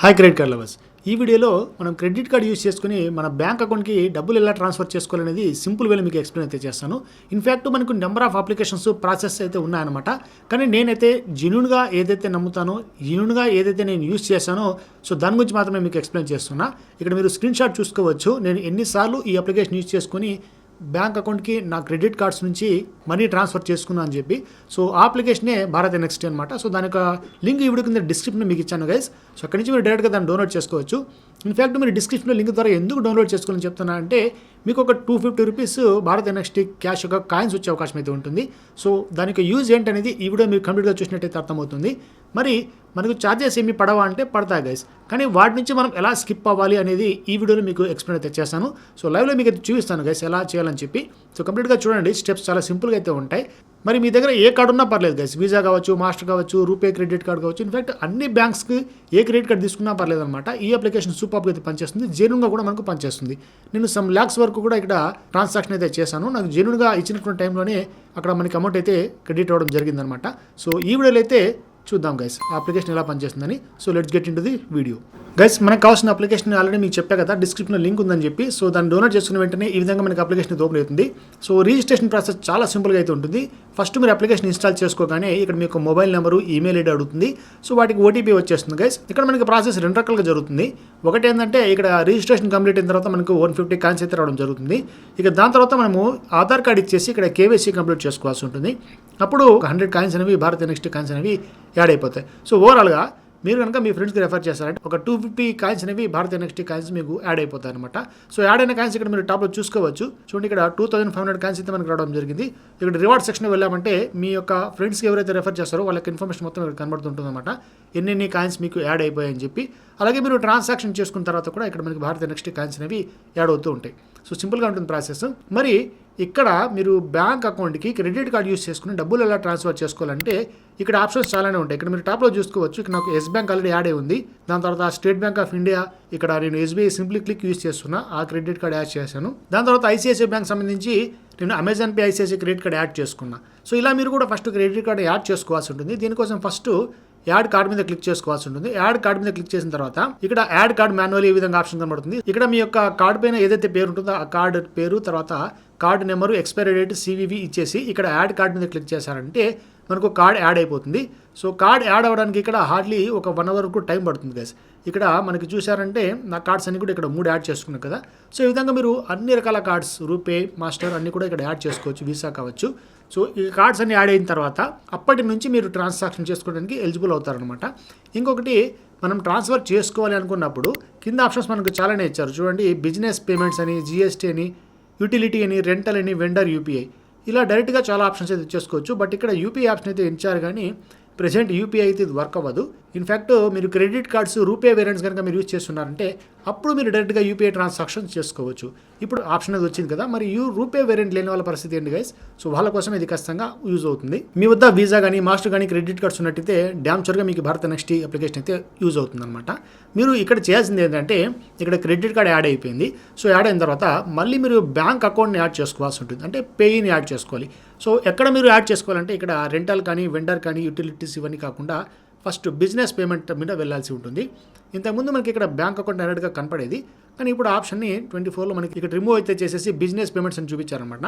Hi credit card lovers ఈ వీడియోలో మనం క్రెడిట్ కార్డ్ యూస్ చేసుకుని మన బ్యాంక్ అకౌంట్కి డబ్బులు ఎలా ట్రాన్స్ఫర్ చేసుకోవాలనేది సింపుల్ వేలో మీకు ఎక్స్ప్లెయిన్ అయితే చేస్తాను. ఇన్ఫ్యాక్ట్ మనకు నెంబర్ ఆఫ్ అప్లికేషన్స్ ప్రాసెస్ అయితే ఉన్నాయన్నమాట. కానీ నేనైతే జెన్యున్గా ఏదైతే నమ్ముతానో జెన్యున్గా ఏదైతే నేను యూస్ చేశానో సో దాని గురించి మాత్రమే మీకు ఎక్స్ప్లెయిన్ చేస్తున్నా. ఇక్కడ మీరు స్క్రీన్ షాట్ చూసుకోవచ్చు. నేను ఎన్నిసార్లు ఈ అప్లికేషన్ యూస్ చేసుకుని బ్యాంక్ అకౌంట్కి నా క్రెడిట్ కార్డ్స్ నుంచి మనీ ట్రాన్స్ఫర్ చేసుకున్నా అని చెప్పి. సో ఆ అప్లికేషనే భారత్ నెక్స్ట్ అనమాట సో దాని యొక్క లింక్ ఈ కింద డిస్క్రిప్షన్ మీకు ఇచ్చాను గైస్ సో అక్కడి నుంచి మీరు డైరెక్ట్గా దాన్ని డౌన్లోడ్ చేసుకోవచ్చు. ఇన్ఫ్యాక్ట్ మీరు డిస్క్రిప్షన్లో లింక్ ద్వారా ఎందుకు డౌన్లోడ్ చేసుకోవాలని చెప్తున్నా అంటే మీకు ఒక two fifty rupees Bharat next cash యొక్క కాయిన్స్ వచ్చే అవకాశం అయితే ఉంటుంది. సో దాని యొక్క యూజ్ ఏంటనేది ఈ వీడియో మీరు కంప్లీట్గా చూసినట్టయితే అర్థమవుతుంది. మరి మనకు ఛార్జెస్ ఏమి పడవా అంటే పడతాయి గైస్ కానీ వాటి నుంచి మనం ఎలా స్కిప్ అవ్వాలి అనేది ఈ వీడియోలో మీకు ఎక్స్ప్లెయిన్ అయితే చేస్తాను. సో లైవ్లో మీకు అయితే చూపిస్తాను గైస్ ఎలా చేయాలని చెప్పి. సో కంప్లీట్గా చూడండి స్టెప్స్ చాలా సింపుల్గా అయితే ఉంటాయి. మరి మీ దగ్గర ఏ కార్డు ఉన్నా పర్లేదు గైస్ వీసా కావచ్చు మాస్టర్ కావచ్చు రూపే క్రెడిట్ కార్డ్ కావచ్చు. ఇన్ఫాక్ట్ అన్ని బ్యాంక్స్కి ఏ క్రెడిట్ కార్డ్ తీసుకున్నా పర్లేదు అనమాట ఈ అప్లికేషన్ సూపర్గా అయితే పనిచేస్తుంది జెన్యున్గా కూడా మనకు పనిచేస్తుంది. నేను సమ్ ల్యాక్స్ వరకు కూడా ఇక్కడ ట్రాన్సాక్షన్ అయితే చేశాను. నాకు జెన్యున్గా ఇచ్చినటువంటి టైంలోనే అక్కడ మనకి అమౌంట్ అయితే క్రెడిట్ అవ్వడం జరిగిందనమాట సో ఈ వీడియోలో అయితే చూద్దాం గైస్ ఆ అప్లికేషన్ ఎలా పనిచేస్తుందని. So let's get in the video guys మనకు కావాల్సిన అప్లికేషన్ ఆల్రెడీ మీకు చెప్పా కదా డిస్క్రిప్షన్లో లింక్ ఉందని చెప్పి. సో దాన్ని డౌన్లోడ్ చేసుకున్న వెంటనే ఈ విధంగా మనకి అప్లికేషన్ ఓపెన్ అవుతుంది. సో రిజిస్ట్రేషన్ ప్రాసెస్ చాలా సింపుల్గా అయితే ఉంటుంది. ఫస్ట్ మీరు అప్లికేషన్ ఇన్స్టాల్ చేసుకోగానే ఇక్కడ మీకు మొబైల్ నెంబరు ఈమెయిల్ ఐడి అడుగుతుంది. సో వాటికి ఓటీపీ వచ్చేస్తుంది గైస్ ఇక్కడ మనకి ప్రాసెస్ రెండు రకాలుగా జరుగుతుంది. ఒకటి ఏంటంటే ఇక్కడ రిజిస్ట్రేషన్ కంప్లీట్ అయిన తర్వాత మనకు వన్ ఫిఫ్టీ కాన్స్ అయితే రావడం జరుగుతుంది. ఇక దాని తర్వాత మనము ఆధార్ కార్డ్ ఇచ్చేసి ఇక్కడ కేవైసీ కంప్లీట్ చేసుకోవాల్సి ఉంటుంది. అప్పుడు హండ్రెడ్ కాయిన్స్ అనేవి భారతీయ నెక్స్ట్ కాయిన్స్ అనేవి యాడ్ అయిపోతాయి సో ఓవరాల్గా మీరు కనుక మీ ఫ్రెండ్స్కి రెఫర్ చేస్తారంటే ఒక టూ ఫిఫ్టీ కాయిన్స్ అనేవి భారతీయ నెక్స్ట్ కాయిన్స్ మీకు యాడ్ అయిపోతాయి అనమాట సో యాడ్ అయిన కాయిన్స్ ఇక్కడ మీరు టాప్లో చూసుకోవచ్చు. చూడండి ఇక్కడ two thousand five hundred coins అయితే మనకు రావడం జరిగింది. ఇక్కడ రివార్డ్ సెక్షన్ వెళ్ళామంటే మీ యొక్క ఫ్రెండ్స్కి ఎవరైతే రెఫర్ చేస్తారో వాళ్ళకి ఇన్ఫర్మేషన్ మొత్తం ఇక్కడ కనబడుతుంటుంది అనమాట ఎన్నెన్ని కాయిన్స్ మీకు యాడ్ అయిపోయాయని చెప్పి. అలాగే మీరు ట్రాన్సాక్షన్ చేసుకున్న తర్వాత కూడా ఇక్కడ మనకి భారతీయ నెక్స్ట్ కాయిన్స్ అనేవి యాడ్ అవుతూ ఉంటాయి. సో సింపుల్గా ఉంటుంది ప్రాసెస్ మరి ఇక్కడ మీరు బ్యాంక్ అకౌంట్కి క్రెడిట్ కార్డ్ యూస్ చేసుకుని డబ్బులు ఎలా ట్రాన్స్ఫర్ చేసుకోవాలంటే ఇక్కడ ఆప్షన్స్ చాలానే ఉంటాయి. ఇక్కడ మీరు టాప్లో చూసుకోవచ్చు. ఇక్కడ నాకు ఎస్ బ్యాంక్ ఆల్రెడీ యాడ్ అయి ఉంది. దాని తర్వాత స్టేట్ బ్యాంక్ ఆఫ్ ఇండియా ఇక్కడ నేను ఎస్బీఐ సింప్లీ క్లిక్ యూస్ చేస్తున్నా ఆ క్రెడిట్ కార్డ్ యాడ్ చేశాను. దాని తర్వాత ఐసిఐసిఐ బ్యాంక్ సంబంధించి నేను Amazon pay ICICI credit card add చేసుకున్నా. సో ఇలా మీరు కూడా ఫస్ట్ క్రెడిట్ కార్డ్ యాడ్ చేసుకోవాల్సి ఉంటుంది. దీనికోసం ఫస్ట్ యాడ్ కార్డ్ మీద క్లిక్ చేసుకోవాల్సి ఉంటుంది. యాడ్ కార్డ్ మీద క్లిక్ చేసిన తర్వాత ఇక్కడ యాడ్ కార్డ్ మాన్యువల్ ఈ విధంగా ఆప్షన్ కనబడుతుంది. ఇక్కడ మీ యొక్క కార్డ్ పైన ఏదైతే పేరు ఉంటుందో ఆ కార్డ్ పేరు తర్వాత card number expiry date CVV ఇచ్చేసి ఇక్కడ యాడ్ కార్డ్ మీద క్లిక్ చేశారంటే మనకు కార్డ్ యాడ్ అయిపోతుంది. సో కార్డ్ యాడ్ అవ్వడానికి ఇక్కడ హార్డ్లీ ఒక వన్ అవర్ కూడా టైం పడుతుంది గైస్ ఇక్కడ మనకి చూసారంటే నా కార్డ్స్ అన్ని కూడా ఇక్కడ మూడు యాడ్ చేసుకున్నాను కదా. సో ఈ విధంగా మీరు అన్ని రకాల కార్డ్స్ రూపే మాస్టర్ అన్ని కూడా ఇక్కడ యాడ్ చేసుకోవచ్చు వీసా కావచ్చు. సో ఈ కార్డ్స్ అన్ని యాడ్ అయిన తర్వాత అప్పటి నుంచి మీరు ట్రాన్సాక్షన్ చేసుకోవడానికి ఎలిజిబుల్ అవుతారనమాట ఇంకొకటి మనం ట్రాన్స్ఫర్ చేసుకోవాలి అనుకున్నప్పుడు కింద ఆప్షన్స్ మనకు చాలానే ఇచ్చారు. చూడండి బిజినెస్ పేమెంట్స్ అని జిఎస్టీ అని యూటిలిటీ అని రెంటల్ అని వెండర్ యూపీఐ. ఇలా డైరెక్ట్గా చాలా ఆప్షన్స్ అయితే చేసుకోవచ్చు బట్ ఇక్కడ యూపీఐ ఆప్షన్ అయితే ఇచ్చారు కానీ ప్రెసెంట్ యూపీఐ అయితే ఇది వర్క్ అవ్వదు. ఇన్ఫ్యాక్ట్ మీరు క్రెడిట్ కార్డ్స్ రూపే వేరియంట్స్ కనుక మీరు యూజ్ చేస్తున్నారంటే అప్పుడు మీరు డైరెక్ట్గా యూపీఐ ట్రాన్సాక్షన్స్ చేసుకోవచ్చు. ఇప్పుడు ఆప్షన్ అది వచ్చింది కదా మరి యూ రూపే వేరియంట్ లేని వాళ్ళ పరిస్థితి ఏంటి గైస్ సో వాళ్ళ కోసం ఇది ఖచ్చితంగా యూజ్ అవుతుంది. మీ వద్ద వీసా కానీ మాస్టర్ కానీ క్రెడిట్ కార్డ్స్ ఉన్నట్టయితే డ్యామ్ చోర్గా మీకు భారత నెక్స్ట్ అప్లికేషన్ అయితే యూజ్ అవుతుందన్నమాట. మీరు ఇక్కడ చేయాల్సింది ఏంటంటే ఇక్కడ క్రెడిట్ కార్డ్ యాడ్ అయిపోయింది. సో యాడ్ అయిన తర్వాత మళ్ళీ మీరు బ్యాంక్ అకౌంట్ని యాడ్ చేసుకోవాల్సి ఉంటుంది. అంటే పేయిని యాడ్ చేసుకోవాలి. సో ఎక్కడ మీరు యాడ్ చేసుకోవాలంటే ఇక్కడ రెంటల్ కానీ వెండర్ కానీ యూటిలిటీస్ ఇవన్నీ కాకుండా ఫస్ట్ బిజినెస్ పేమెంట్ మీద వెళ్ళాల్సి ఉంటుంది. ఇంతకుముందు మనకి ఇక్కడ బ్యాంక్ అకౌంట్ డైరెక్ట్గా కనపడేది. కానీ ఇప్పుడు ఆప్షన్ని ట్వంటీ ఫోర్లో మనకి ఇక్కడ రిమూవ్ అయితే చేసేసి బిజినెస్ పేమెంట్స్ అని చూపించారనమాట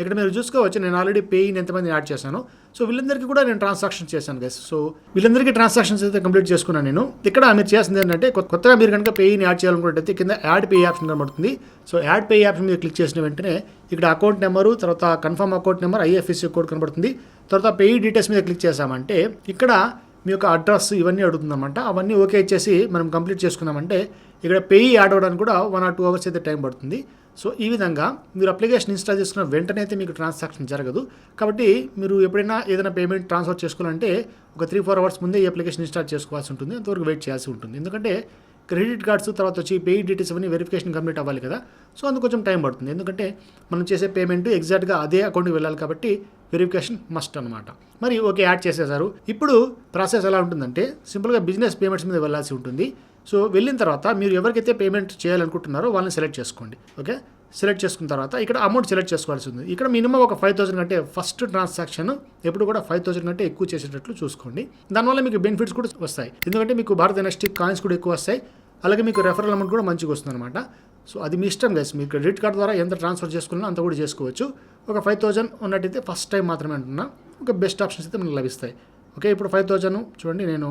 ఇక్కడ మీరు చూసుకోవచ్చు నేను ఆల్రెడీ పేయిన్ ఎంతమంది యాడ్ చేశాను. సో వీళ్ళందరికీ కూడా నేను ట్రాన్సాక్షన్ చేశాను గైస్ సో వీళ్ళందరికీ ట్రాన్సాక్షన్స్ అయితే కంప్లీట్ చేసుకున్నాను నేను. ఇక్కడ మీరు చేసింది ఏంటంటే కొత్త- కొత్తగా మీరు కనుక పేయిని యాడ్ చేయాలనుకుంటే కింద యాడ్ పే ఆప్షన్ కనబడుతుంది. సో యాడ్ పే ఆప్షన్ మీద క్లిక్ చేసిన వెంటనే ఇక్కడ అకౌంట్ నెంబరు తర్వాత confirm account number IFSC code కనబడుతుంది. తర్వాత పే డీటెయిల్స్ మీద క్లిక్ చేశామంటే ఇక్కడ మీ యొక్క అడ్రస్ ఇవన్నీ అడుగుతుందన్నమాట. అవన్నీ ఓకే ఇచ్చేసి మనం కంప్లీట్ చేసుకున్నామంటే ఇక్కడ పేయి యాడ్ అవ్వడానికి కూడా వన్ ఆర్ టూ అవర్స్ అయితే టైం పడుతుంది. సో ఈ విధంగా మీరు అప్లికేషన్ ఇన్స్టాల్ చేసుకున్న వెంటనే అయితే మీకు ట్రాన్సాక్షన్ జరగదు. కాబట్టి మీరు ఎప్పుడైనా ఏదైనా పేమెంట్ ట్రాన్స్ఫర్ చేసుకోవాలంటే ఒక త్రీ ఫోర్ అవర్స్ ముందే ఈ అప్లికేషన్ ఇన్స్టాల్ చేసుకోవాల్సి ఉంటుంది. అంతవరకు వెయిట్ చేయాల్సి ఉంటుంది. ఎందుకంటే క్రెడిట్ కార్డ్స్ తర్వాత వచ్చి పేయి డీటెయిల్స్ అవన్నీ వెరిఫికేషన్ కంప్లీట్ అవ్వాలి కదా. సో అందుకు కొంచెం టైం పడుతుంది. ఎందుకంటే మనం చేసే పేమెంట్ ఎగ్జాక్ట్గా అదే అకౌంట్కి వెళ్ళాలి కాబట్టి వెరిఫికేషన్ మస్ట్ అనమాట మరి ఓకే యాడ్ చేసేసారు ఇప్పుడు ప్రాసెస్ ఎలా ఉంటుందంటే సింపుల్గా బిజినెస్ పేమెంట్స్ మీద వెళ్ళాల్సి ఉంటుంది. సో వెళ్ళిన తర్వాత మీరు ఎవరికైతే పేమెంట్ చేయాలనుకుంటున్నారో వాళ్ళని సెలెక్ట్ చేసుకోండి. ఓకే? సెలెక్ట్ చేసుకున్న తర్వాత ఇక్కడ అమౌంట్ సెలెక్ట్ చేసుకోవాల్సి ఉంది. ఇక్కడ మినిమం ఒక ఫైవ్ థౌసండ్ కంటే ఫస్ట్ ట్రాన్సాక్షన్ ఎప్పుడు కూడా ఫైవ్ థౌసండ్ కంటే ఎక్కువ చేసేటట్లు చూసుకోండి. దానివల్ల మీకు బెనిఫిట్స్ కూడా వస్తాయి. ఎందుకంటే మీకు భారత ఎనస్టిక్ కాయిన్స్ కూడా ఎక్కువ వస్తాయి. అలాగే మీకు రెఫరల్ అమౌంట్ కూడా మంచిగా వస్తుంది అనమాట సో అది మీ ఇష్టం గైస్ మీరు క్రెడిట్ కార్డ్ ద్వారా ఎంత ట్రాన్స్ఫర్ చేసుకున్నా అంత కూడా చేసుకోవచ్చు. ఒక ఫైవ్ థౌజండ్ ఉన్నట్టయితే ఫస్ట్ టైం మాత్రమే అంటున్నా. ఒక బెస్ట్ ఆప్షన్స్ అయితే మనకు లభిస్తాయి. ఓకే ఇప్పుడు ఫైవ్ థౌజండ్ చూడండి నేను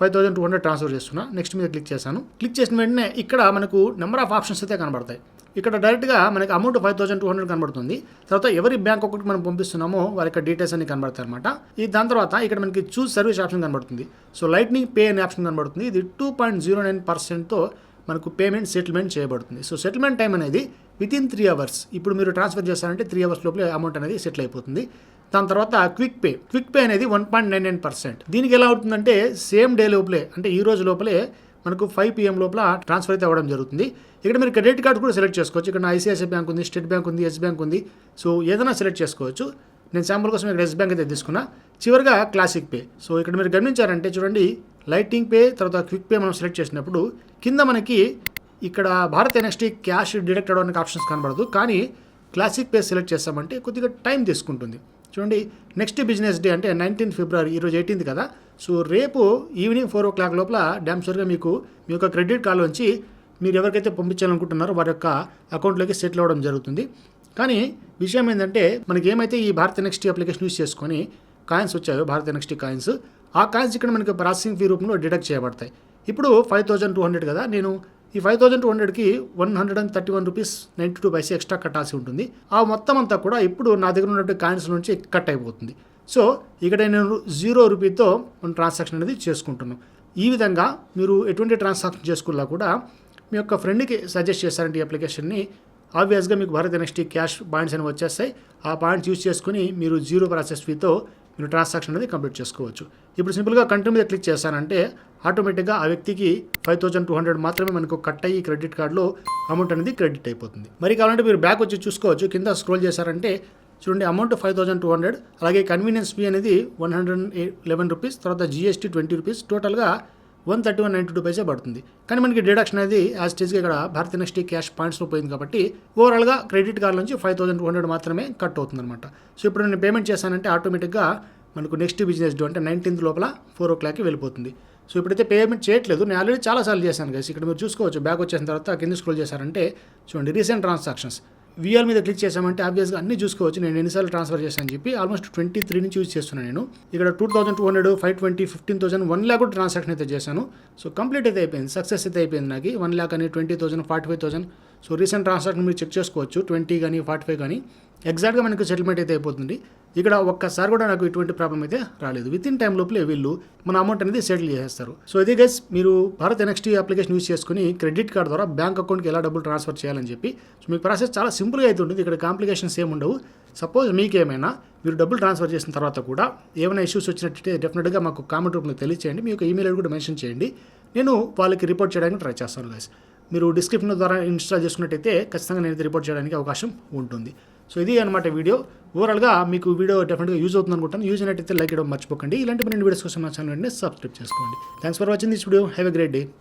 five thousand two hundred transfer చేస్తున్నా. నెక్స్ట్ మీద క్లిక్ చేశాను. క్లిక్ చేసిన వెంటనే ఇక్కడ మనకు నెంబర్ ఆఫ్ ఆప్షన్స్ అయితే కనబడతాయి. ఇక్కడ డైరెక్ట్గా మనకి amount five thousand two hundred కనబడుతుంది. తర్వాత ఎవరి బ్యాంక్ ఒకటి మనం పంపిస్తున్నామో వారి యొక్క డీటెయిల్స్ అన్ని కనబడతాయి అనమాట ఈ దాని తర్వాత ఇక్కడ మనకి చూస్ సర్వీస్ ఆప్షన్ కనబడుతుంది. సో లైట్నింగ్ పే అనే ఆప్షన్ కనబడుతుంది. ఇది టూ పాయింట్ జీరో నైన్ పర్సెంట్తో మనకు పేమెంట్ సెటిల్మెంట్ చేయబడుతుంది. సో సెటిల్మెంట్ టైం అనేది విత్ ఇన్ త్రీ అవర్స్ ఇప్పుడు మీరు ట్రాన్స్ఫర్ చేస్తారంటే త్రీ అవర్స్ లోపల అమౌంట్ అనేది సెటిల్ అయిపోతుంది. దాని తర్వాత క్విక్ పే క్విక్ పే అనేది one point nine nine percent దీనికి ఎలా అవుతుందంటే సేమ్ డే లోపలే అంటే ఈ రోజు లోపలే మనకు ఫైవ్ పిఎం లోపల ట్రాన్స్ఫర్ అయితే అవ్వడం జరుగుతుంది. ఇక్కడ మీరు క్రెడిట్ కార్డ్ కూడా సెలెక్ట్ చేసుకోవచ్చు. ఇక్కడ ఐసిఐసిఐ బ్యాంక్ ఉంది స్టేట్ బ్యాంక్ ఉంది ఎస్ బ్యాంక్ ఉంది. సో ఏదైనా సెలెక్ట్ చేసుకోవచ్చు. నేను శాంపుల్ కోసం ఇక్కడ ఎస్ బ్యాంక్ అయితే తీసుకున్నా. చివరిగా క్లాసిక్ పే సో ఇక్కడ మీరు గమనించారంటే చూడండి లైటింగ్ పే తర్వాత క్విక్ పే మనం సెలెక్ట్ చేసినప్పుడు కింద మనకి ఇక్కడ భారత్ ఎన్ఎస్టీ క్యాష్ డిడక్ట్ అవ్వడానికి ఆప్షన్స్ కనబడదు. కానీ క్లాసిక్ పే సెలెక్ట్ చేస్తామంటే కొద్దిగా టైం తీసుకుంటుంది. చూడండి నెక్స్ట్ బిజినెస్ డే అంటే నైన్టీన్త్ ఫిబ్రవరి ఈరోజు ఎయిటీన్త్ కదా. సో రేపు ఈవినింగ్ ఫోర్ ఓ క్లాక్ లోపల డ్యామ్ షూర్గా మీకు మీ యొక్క క్రెడిట్ కార్డు నుంచి మీరు ఎవరికైతే పంపించాలనుకుంటున్నారో వారి యొక్క అకౌంట్లోకి సెటిల్ అవ్వడం జరుగుతుంది. కానీ విషయం ఏంటంటే మనకి ఏమైతే ఈ భారత్ నెక్స్ట్ అప్లికేషన్ యూస్ చేసుకొని కాయిన్స్ వచ్చాయో భారత్ నెక్స్ట్ కాయిన్స్ ఆ కాయిన్స్ ఇక్కడ మనకి ప్రాసెసింగ్ ఫీ రూపంలో డిడక్ట్ చేయబడతాయి. ఇప్పుడు ఫైవ్ థౌజండ్ టూ హండ్రెడ్ కదా నేను ఈ ఫైవ్ థౌజండ్ టూ హండ్రెడ్కి one hundred and thirty one rupees ninety two paise extra కట్టాల్సి ఉంటుంది. ఆ మొత్తం అంతా కూడా ఇప్పుడు నా దగ్గర ఉన్నటువంటి కాయిన్స్ నుంచి కట్ అయిపోతుంది. సో ఇక్కడ నేను జీరో రూపీతో ట్రాన్సాక్షన్ అనేది చేసుకుంటున్నాను. ఈ విధంగా మీరు ఎటువంటి ట్రాన్సాక్షన్ చేసుకున్నా కూడా మీ యొక్క ఫ్రెండ్కి సజెస్ట్ చేశారంటే ఈ అప్లికేషన్ని ఆబ్వియస్గా మీకు భారత్ ఎన్ఎస్టీ క్యాష్ పాయింట్స్ అనేవి వచ్చేస్తాయి. ఆ పాయింట్స్ యూజ్ చేసుకుని మీరు జీరో ప్రాసెస్ ఫీతో మీరు ట్రాన్సాక్షన్ అనేది కంప్లీట్ చేసుకోవచ్చు. ఇప్పుడు సింపుల్గా కంటిన్యూ మీద క్లిక్ చేశానంటే ఆటోమేటిక్గా ఆ వ్యక్తికి ఫైవ్ థౌసండ్ టూ హండ్రెడ్ మాత్రమే మనకు కట్ అయ్యి క్రెడిట్ కార్డులో అమౌంట్ అనేది క్రెడిట్ అయిపోతుంది. మరి కావాలంటే మీరు బ్యాక్ వచ్చి చూసుకోవచ్చు. కింద స్క్రోల్ చేశారంటే చూడండి amount five thousand two hundred అలాగే కన్వీనియన్స్ ఫీ అనేది వన్ హండ్రెడ్ లెవెన్ రూపీస్ తర్వాత జిఎస్టీ ట్వంటీ రూపీస్ టోటల్గా one thirty one ninety two paise పడుతుంది. కానీ మనకి డిడక్షన్ అనేది యాజ్ స్టేజ్కి ఇక్కడ భారత్ నెక్స్ట్ క్యాష్ పాయింట్స్ పోయింది కాబట్టి ఓవరాల్గా క్రెడిట్ కార్డ్ నుంచి ఫైవ్ థౌసండ్ టూ హండ్రెడ్ మాత్రమే కట్ అవుతుందన్నమాట. సో ఇప్పుడు నేను పేమెంట్ చేశానంటే ఆటోమేటిక్గా మనకు నెక్స్ట్ బిజినెస్ డే అంటే నైన్టీన్త్ లోపల ఫోర్ ఓ క్లాక్కి వెళ్ళిపోతుంది. సో ఇప్పుడైతే పేమెంట్ చేయట్లేదు. నేను ఆల్రెడీ చాలాసార్లు చేశాను గైస్ ఇక్కడ మీరు చూసుకోవచ్చు. బ్యాక్ వచ్చేసిన తర్వాత కింద స్క్రోల్ చేశారంటే చూడండి రీసెంట్ ట్రాన్సాక్షన్స్ విఆర్ మీద క్లిక్ చేసామంటే ఆబ్వియస్గా అన్ని చూసుకోవచ్చు. నేను ఎన్నిసార్లు ట్రాన్స్ఫర్ చేశాను చెప్పి ఆల్మోస్ట్ ట్వంటీ త్రీ నుంచి యూజ్ చేస్తున్నాను నేను. ఇక్కడ two thousand two hundred five twenty fifteen thousand one lakh కూడా ట్రాన్సాక్షన్ అయితే చేశాను. సో కంప్లీట్ అయితే అయిపోయింది. సక్సెస్ అయితే అయిపోయింది నాకు. వన్ ల్యాక్ అని twenty thousand forty five thousand so recent transaction మీరు చెక్ చేసుకోవచ్చు ట్వంటీ కానీ ఫార్టీ ఫైవ్ కానీ ఎగ్జాక్ట్గా మనకు సెటిల్మెంట్ అయితే అయిపోతుంది. ఇక్కడ ఒక్కసారి కూడా నాకు ఇటువంటి ప్రాబ్లం అయితే రాలేదు. విత్ ఇన్ టైం లోపలే వీళ్ళు మన అమౌంట్ అనేది సెటిల్ చేసేస్తారు. సో ఇది గైస్ మీరు భారత్ ఎన్ఎక్స్టీ అప్లికేషన్ యూస్ చేసుకుని క్రెడిట్ కార్డ్ ద్వారా బ్యాంక్ అకౌంట్కి ఎలా డబ్బులు ట్రాన్స్ఫర్ చేయాలని చెప్పి సో మీకు ప్రాసెస్ చాలా సింపుల్గా అయితే ఉంటుంది. ఇక్కడ కాంప్లికేషన్స్ ఏమి ఉండవు. సపోజ్ మీకేమైనా మీరు డబ్బులు ట్రాన్స్ఫర్ చేసిన తర్వాత కూడా ఏమైనా ఇష్యూస్ వచ్చినట్టయితే డెఫినెట్గా మాకు కామెంట్ రూపంలో తెలియచేయండి. మీ యొక్క ఈమెయిల్ కూడా మెన్షన్ చేయండి. నేను వాళ్ళకి రిపోర్ట్ చేయడానికి ట్రై చేస్తాను గైస్ మీరు డిస్క్రిప్షన్ ద్వారా ఇన్స్టాల్ చేసుకున్నట్టయితే ఖచ్చితంగా నేను రిపోర్ట్ చేయడానికి అవకాశం ఉంటుంది. సో ఇది అనమాట వీడియో ఓవరాల్గా మీకు వీడియో డెఫినెట్గా యూజ్ అవుతుంది అనుకుంటాను. యూజ్ అయినట్టయితే లైక్ ఇవ్వడం మర్చిపోకండి. ఇలాంటి మరిన్ని వీడియోస్ కోసం మా ఛానల్ సబ్స్క్రైబ్ చేసుకోండి. Thanks for watching this video have a great day